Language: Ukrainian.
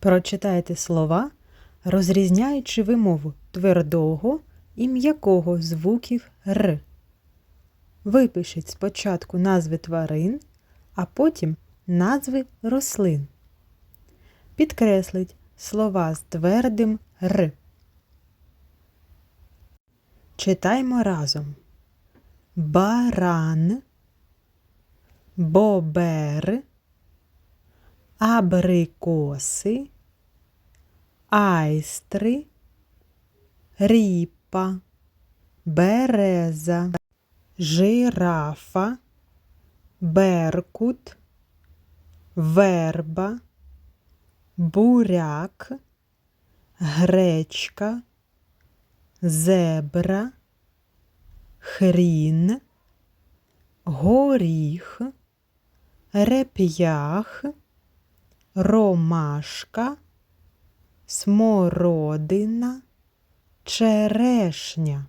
Прочитайте слова, розрізняючи вимову твердого і м'якого звуків Р. Випишіть спочатку назви тварин, а потім назви рослин. Підкресліть слова з твердим Р. Читаймо разом. Баран, бобер, абрикоси, айстри, ріпа, береза, жирафа, беркут, верба, буряк, гречка, зебра, хрін, горіх, реп'ях, ромашка, смородина, черешня.